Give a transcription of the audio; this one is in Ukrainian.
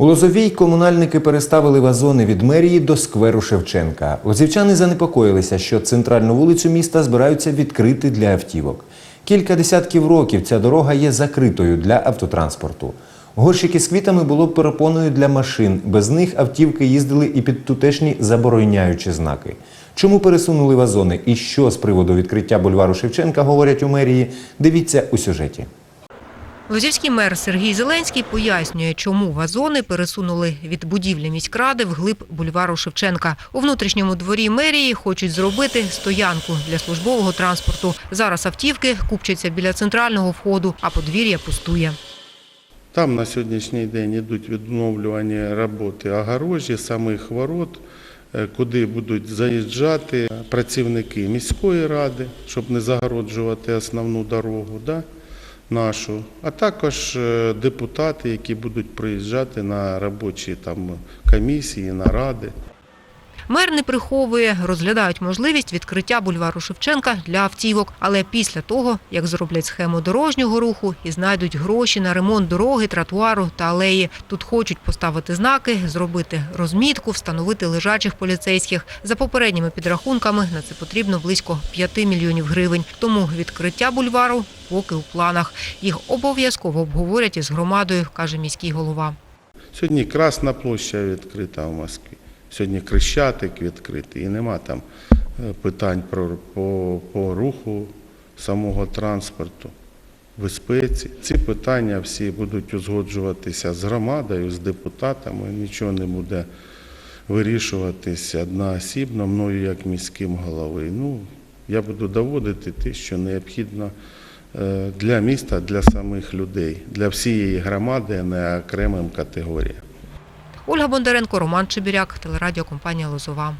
У Лозовій комунальники переставили вазони від мерії до скверу Шевченка. Лозівчани занепокоїлися, що центральну вулицю міста збираються відкрити для автівок. Кілька десятків років ця дорога є закритою для автотранспорту. Горщики з квітами було перепоною для машин. Без них автівки їздили і під тутешні забороняючі знаки. Чому пересунули вазони і що з приводу відкриття бульвару Шевченка говорять у мерії? Дивіться у сюжеті. Лозівський мер Сергій Зеленський пояснює, чому вазони пересунули від будівлі міськради вглиб бульвару Шевченка. У внутрішньому дворі мерії хочуть зробити стоянку для службового транспорту. Зараз автівки купчаться біля центрального входу, а подвір'я пустує. Там на сьогоднішній день йдуть відновлювані роботи огорожі, самих ворот, е, куди будуть заїжджати працівники міської ради, щоб не загороджувати основну дорогу да, нашу, а також е, депутати, які будуть приїжджати на робочі там, комісії, наради. Мер не приховує, розглядають можливість відкриття бульвару Шевченка для автівок. Але після того, як зроблять схему дорожнього руху і знайдуть гроші на ремонт дороги, тротуару та алеї. Тут хочуть поставити знаки, зробити розмітку, встановити лежачих поліцейських. За попередніми підрахунками на це потрібно близько 5 мільйонів гривень. Тому відкриття бульвару поки у планах. Їх обов'язково обговорять із громадою, каже міський голова. Сьогодні Красна площа відкрита в Москві. Сьогодні Крещатик відкритий, і нема там е, питань про, по, по руху самого транспорту, безпеці. Ці питання всі будуть узгоджуватися з громадою, з депутатами. Нічого не буде вирішуватися одноосібно мною як міським головою. Ну, я буду доводити те, що необхідно е, для міста, для самих людей, для всієї громади, не окремим категоріям. Ольга Бондаренко, Роман Чебіряк, телерадіокомпанія Лозова.